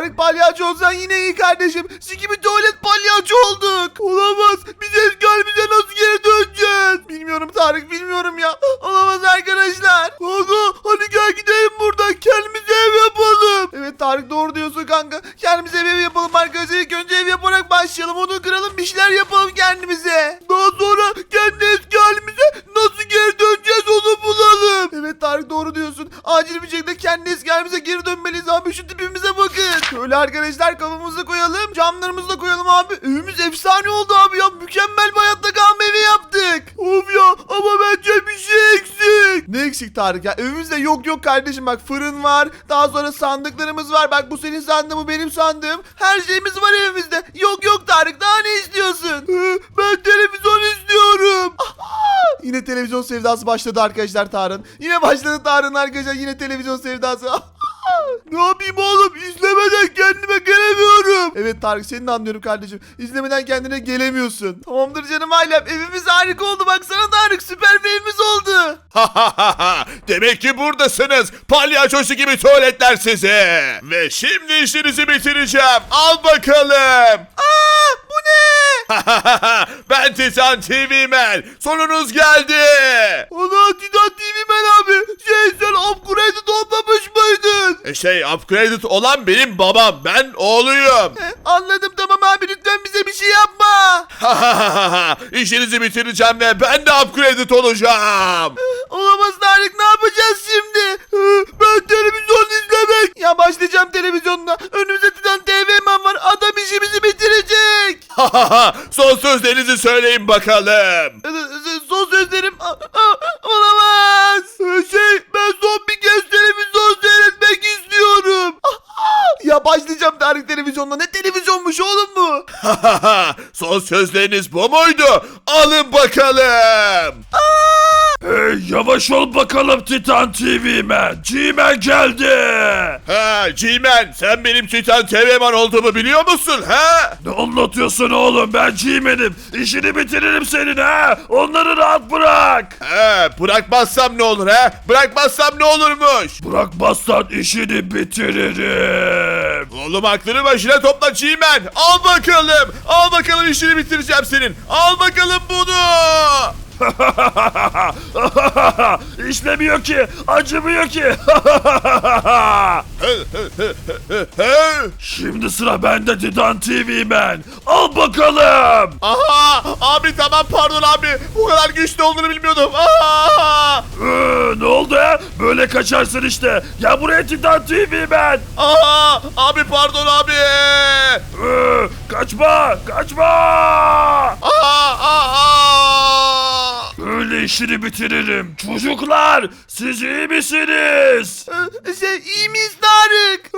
Tarık palyaço olsan yine iyi kardeşim. Sikimi tuvalet palyaço olduk. Olamaz. Biz eski halimize nasıl geri döneceğiz? Bilmiyorum Tarık bilmiyorum ya. Olamaz arkadaşlar. Kanka hadi gel gidelim buradan. Kendimize ev yapalım. Evet Tarık doğru diyorsun kanka. Kendimize ev yapalım arkadaşlar. İlk önce ev yaparak başlayalım. Onu kıralım bir şeyler yapalım kendimize. Daha sonra kendi eski halimize nasıl geri döneceğiz onu bulalım. Evet Tarık doğru diyorsun. Acil bir şekilde geri dönmeliyiz abi. Şu tipimize bakın. Şöyle arkadaşlar kafamızı koyalım. Camlarımızı da koyalım abi. Evimiz efsane oldu abi ya. Mükemmel bir hayatta kalma evi yaptık. Of ya ama bence bir şey eksik. Tarık ya? Evimizde yok yok kardeşim bak fırın var. Daha sonra sandıklarımız var. Bak bu senin sandığın bu benim sandığım. Her şeyimiz var evimizde. Yok yok Tarık daha ne istiyorsun? Ben televizyon istiyorum. Yine televizyon sevdası başladı arkadaşlar Tarık'ın. Yine başladı Tarık'ın arkadaşlar yine televizyon sevdası. ne yapayım oğlum? İzlemeden kendime gelemiyorum. Evet Tarık seni de anlıyorum kardeşim. İzlemeden kendine gelemiyorsun. Tamamdır canım ailem. Evimiz harika oldu. Baksana Tarık süper bir evimiz oldu. Demek ki buradasınız. Palyaçosu gibi tuvaletler size. Ve şimdi işinizi bitireceğim. Al bakalım. Aa bu ne? ben Titan TV Man. Sonunuz geldi. Ana Titan TV abi. Şey sen upgrade'ı olmamış mıydın? E Şey upgraded olan benim babam. Ben oğluyum. E, Anladım tamam abi lütfen bize bir şey yapma. İşinizi bitireceğim ve ben de upgraded olacağım. Olamaz Tarık ne yapacağız şimdi? Ben televizyon izlemek. Ya başlayacağım televizyonda. Önümüzde Titan TV man var. Adam işimizi bitirecek. Son sözlerinizi söyleyin bakalım. Son sözlerim televizyonda. Ne televizyonmuş oğlum bu? Son sözleriniz bu muydu? Alın bakalım. Hey yavaş ol bakalım Titan TV Man. G-Man geldi. Ha G-Man sen benim Titan TV man olduğumu biliyor musun ha? Ne anlatıyorsun oğlum ben G-Man'im. İşini bitiririm senin ha. Onları rahat bırak. He bırakmazsam ne olur ha? Bırakmazsam ne olurmuş? Bırakmazsan işini bitiririm. Oğlum aklını başına topla G-Man. Al bakalım. Al bakalım işini bitireceğim senin. Al bakalım bunu. İşlemiyor ki. Acımıyor ki. Şimdi sıra bende Titan TV Man. Al bakalım. Aha abi tamam pardon abi. Bu kadar güçlü olduğunu bilmiyordum. Aha. Ee, ne oldu ha? Böyle kaçarsın işte. Gel buraya Titan TV Man. Aha abi pardon abi. Ee, kaçma. Kaçma. Aha, aha. Böyle işini bitiririm. Çocuklar siz iyi misiniz? Şey iyi miyiz Tarık?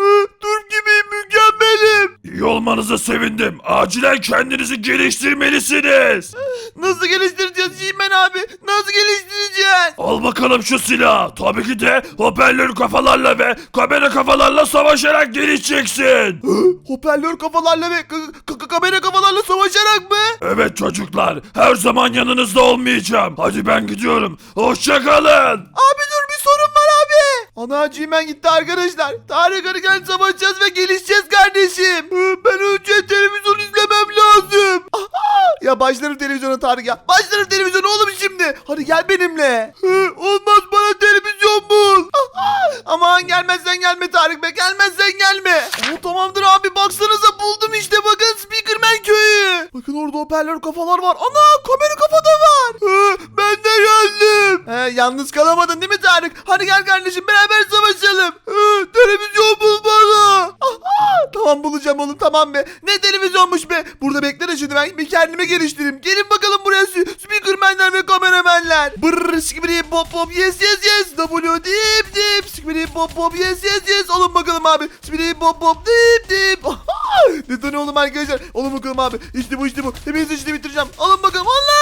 İyi olmanıza sevindim. Acilen kendinizi geliştirmelisiniz. Nasıl geliştireceğiz G-Man abi? Nasıl geliştireceğiz? Al bakalım şu silahı. Tabii ki de hoparlör kafalarla ve kamera kafalarla savaşarak gelişeceksin. Hoparlör kafalarla ve kamera kafalarla savaşarak mı? Evet çocuklar, her zaman yanınızda olmayacağım. Hadi ben gidiyorum. Hoşçakalın. Abi dur bir abi. Ana G-Man gitti arkadaşlar. Tarık Arıgen savaşacağız ve gelişeceğiz kardeşim. Ben önce televizyon izlemem lazım. Ya başlarım televizyona Tarık ya. Başlarım televizyona oğlum şimdi. Hadi gel benimle. Olmaz bana televizyon bul. Aman gelmezsen gelme Tarık be. Gelmezsen gelme. Oo, tamamdır abi baksanıza buldum işte bakın Speakerman köyü. Bakın orada hoparlör kafalar var. Ana kamera kafa da var. Ben de geldim. He, yalnız kalamadın değil mi Tarık? Hadi gel kardeşim beraber savaşalım. Ee, televizyon bul bana. Aha, tamam bulacağım oğlum tamam be. Ne televizyonmuş be. Burada bekle şimdi ben bir kendime geliştireyim. Gelin bakalım buraya speakermenler ve kameramenler. Brrr skibidi pop pop yes yes yes. W dip dip skibidi pop pop yes yes yes. Olun bakalım abi. Skibidi pop pop dip dip. ne tane oğlum arkadaşlar. Olun bakalım abi. İşte bu işte bu. Hepiniz işini bitireceğim. Alın bakalım. Allah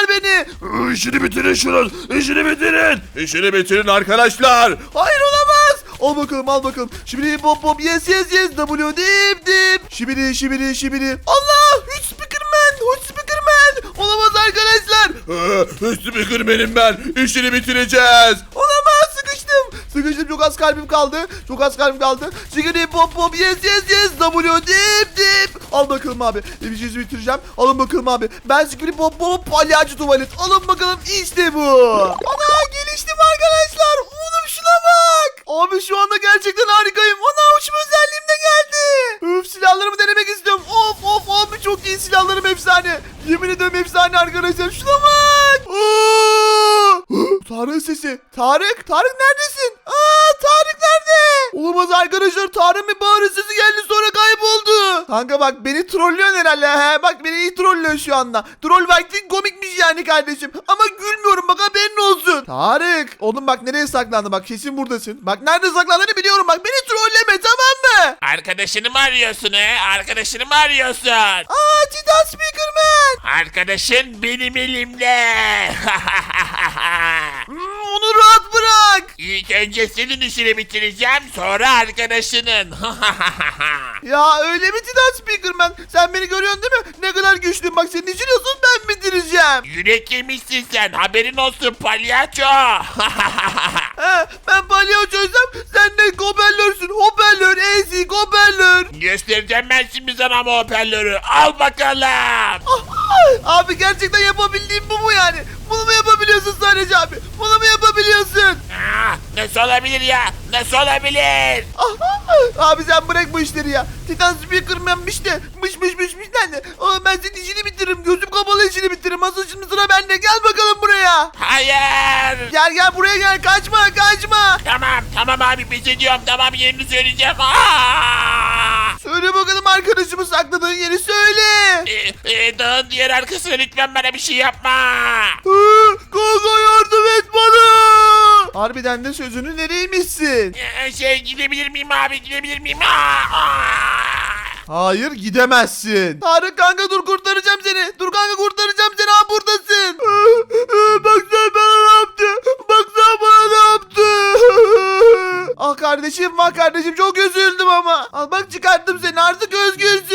sıkıştırdılar beni. İşini bitirin şunun. İşini bitirin. İşini bitirin arkadaşlar. Hayır olamaz. Al bakalım al bakalım. Şibidi pop pop yes yes yes. W dip dip. Şibidi şibidi şibidi. Allah. 3 speakerman. 3 speakerman. Olamaz arkadaşlar. Ee, Speaker benim ben. İşini bitireceğiz. Olamaz sıkıştım. Sıkıştım çok az kalbim kaldı. Çok az kalbim kaldı. Sigara pop pop yes yes yes. W dip dip. Al bakalım abi. Bir şey bitireceğim. Alın bakalım abi. Ben sigara pop pop palyaço tuvalet. Alın bakalım işte bu. Ana geliştim arkadaşlar. Oğlum şuna bak. Abi şu anda gerçekten harikayım. Ana uçma özelliğim de geldi. Öf silahlarımı denemek istiyorum. Of of abi çok iyi silahlarım efsane. Yemin ediyorum efsane arkadaşlar. Şuna bak. Aa! Tarık'ın sesi. Tarık. Tarık neredesin? Olamaz arkadaşlar. Tarık'ın bir bağırı sesi geldi sonra kayboldu. Kanka bak beni trollüyorsun herhalde. He. Bak beni iyi trollüyor şu anda. Troll vaktin komikmiş yani kardeşim. Ama gülmüyorum bak haberin olsun. Tarık. Oğlum bak nereye saklandı bak kesin buradasın. Bak nerede saklandığını biliyorum bak beni trolleme tamam mı? Arkadaşını mı arıyorsun he? Arkadaşını mı arıyorsun? Aa Titan Speakerman. Arkadaşın benim elimde. Bırak. İlk önce senin işini bitireceğim sonra arkadaşının. Ya öyle mi Titan Speakerman? Sen beni görüyorsun değil mi? Ne kadar güçlüyüm bak senin için olsun ben bitireceğim. Yürek yemişsin sen haberin olsun palyaço. He, ben palyaçoysam sen de hoparlörsün. Hoparlör, ezik, hoparlör. Göstereceğim ben şimdi sana ama hoparlörü. Al bakalım. Abi gerçekten yapabildiğim bu mu yani? Bunu mu yapabiliyorsun sadece abi? Bunu mu yapabiliyorsun? Ah, nasıl olabilir ya? Nasıl olabilir? Abi sen bırak bu işleri ya. Titan Speakerman'mış de. Mış mış mış mış de. Oğlum ben senin işini bitiririm. Gözüm kapalı işini bitiririm. Asıl şimdi sıra bende. Gel bakalım buraya. Hayır. Gel gel buraya gel. Kaçma kaçma. Tamam tamam abi pes ediyorum tamam yerini söyleyeceğim. Aa! Söyle bakalım arkadaşımı sakladığın yeri söyle. E, e, dağın diğer arkasına lütfen bana bir şey yapma. Hı, Kanka yardım et bana. Harbiden de sözünü nereymişsin? E, şey gidebilir miyim abi gidebilir miyim? Aa, aa! Hayır gidemezsin. Tarık kanka dur kurtaracağım seni. Dur kanka kurtaracağım seni ha buradasın. Baksana bana ne yaptı. Baksana bana ne yaptı. ah kardeşim bak kardeşim çok üzüldüm ama. Al bak çıkarttım seni artık özgürsün.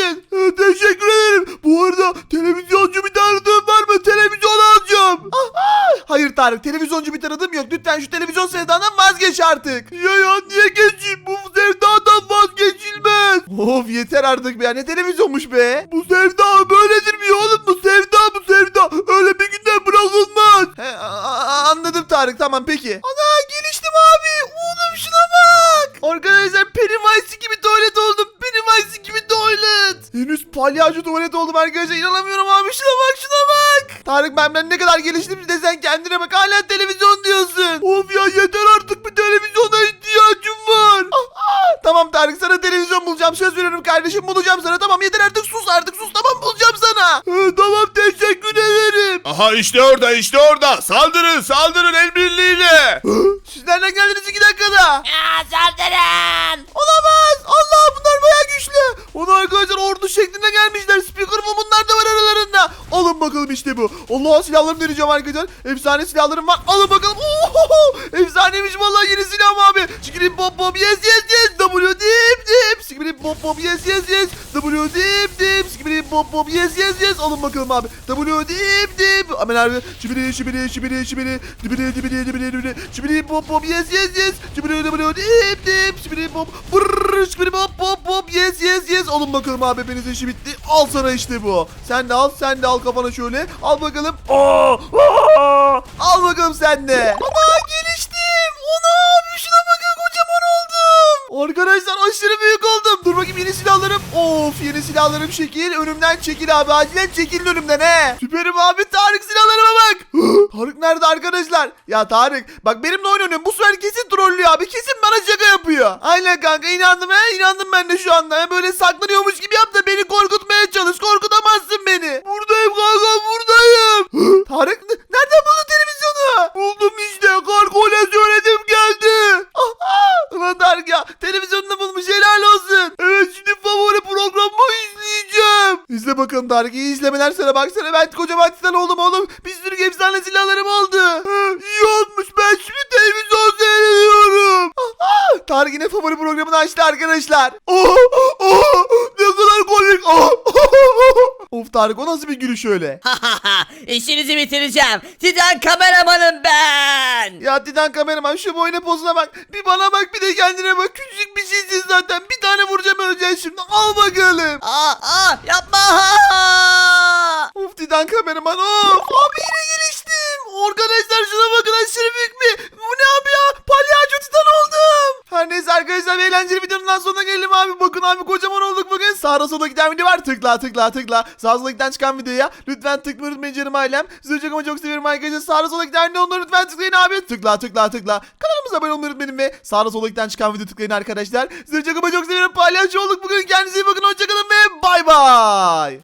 Tarık televizyoncu bir tanıdığım yok. Lütfen şu televizyon sevdandan vazgeç artık. Ya ya niye geçeyim? Bu sevdadan vazgeçilmez. Of yeter artık be ya. Ne televizyonmuş be? Bu sevda böyledir mi oğlum? Bu sevda bu sevda. Öyle bir günde bırakılmaz. He, anladım Tarık tamam peki. Ana geliştim abi. Oğlum şuna Henüz palyaço tuvalet oldum arkadaşlar. İnanamıyorum abi. Şuna bak şuna bak. Tarık ben, ben ne kadar geliştim de sen kendine bak. Hala televizyon diyorsun. Of ya yeter artık bir televizyona ihtiyacım var. Tamam Tarık sana televizyon bulacağım. Söz veriyorum kardeşim bulacağım sana. Tamam yeter artık sus artık sus. Tamam bulacağım sana. tamam teşekkür ederim. Aha işte orada işte orada. Saldırın saldırın el birliğiyle. Siz nereden geldiniz iki dakikada? Aa, saldırın. Bakalım işte bu. Allah silahlarımı deneyeceğim arkadaşlar. Efsane silahlarım var. Alın bakalım. Ohoho. Efsaneymiş vallahi yeni silahım abi. Çıkırayım pop pop yes yes yes. W dip dip. Çıkırayım pop pop yes yes yes. W dip dip. Çıkırayım pop pop yes yes yes. Alın bakalım abi. W dip. Hemen abi. Şibiri şibiri şibiri şibiri. Dibiri dibiri dibiri dibiri. Şibiri pop pop yes yes yes. Şibiri dibiri dip dip. Şibiri pop. Brrrr. Şibiri pop pop pop yes yes yes. Alın bakalım abi hepinizin işi bitti. Al sana işte bu. Sen de al sen de al kafana şöyle. Al bakalım. Aa, aa! Al bakalım sen de. Ana geliştim. Arkadaşlar aşırı büyük oldum. Dur bakayım yeni silahlarım. Of yeni silahlarım şekil. Önümden çekil abi. Acilen çekilin önümden he. Süperim abi. Tarık silahlarıma bak. Tarık nerede arkadaşlar? Ya Tarık bak benimle oyun oynuyorum. Bu sefer kesin trollüyor abi. Kesin bana şaka yapıyor. Aynen kanka inandım he. İnandım ben de şu anda. He. Böyle saklanıyormuş gibi yap da beni korkutmaya çalış. Korkutamazsın beni. Buradayım kanka buradayım. Tarık nereden buldun televizyonu? Buldum işte. Söyledim geldi. Tarık ya televizyonunu bulmuş helal olsun. Evet şimdi favori programımı izleyeceğim. İzle bakalım Tarık iyi izlemeler sana baksana ben kocaman titan oldum oğlum. Bir sürü efsane silahlarım oldu. Ha, iyi olmuş ben şimdi televizyon seyrediyorum. Tarık yine favori programını açtı arkadaşlar. Oh, oh, ne kadar komik. Oh. Tarık o nasıl bir gülüş öyle? İşinizi bitireceğim. Titan kameramanım ben. Ya Titan kameraman şu boyuna pozuna bak. Bir bana bak bir de kendine bak. Küçücük bir şeysin zaten. Bir tane vuracağım öleceksin şimdi. Al bakalım. Aa, aa yapma. Of Titan kameraman of. Abi yine geliştim. Arkadaşlar şuna bakın aşırı büyük bir. Bu ne abi ya? Palyaço Titan oldum. Her neyse arkadaşlar bir eğlenceli videonun sonuna gelelim abi. Bakın abi kocaman olduk bugün. Sağda solda giden video var. Tıkla tıkla tıkla. Sağda solda giden çıkan videoya. Lütfen tıkmayı unutmayın canım ailem. Sizi çok ama çok seviyorum arkadaşlar. Sağda solda giden videoları lütfen tıklayın abi. Tıkla tıkla tıkla. Kanalımıza abone olmayı unutmayın ve sağda solda giden çıkan video tıklayın arkadaşlar. Sizi çok ama çok seviyorum. Palyaço olduk bugün. Kendinize iyi bakın. Hoşçakalın ve bay bay.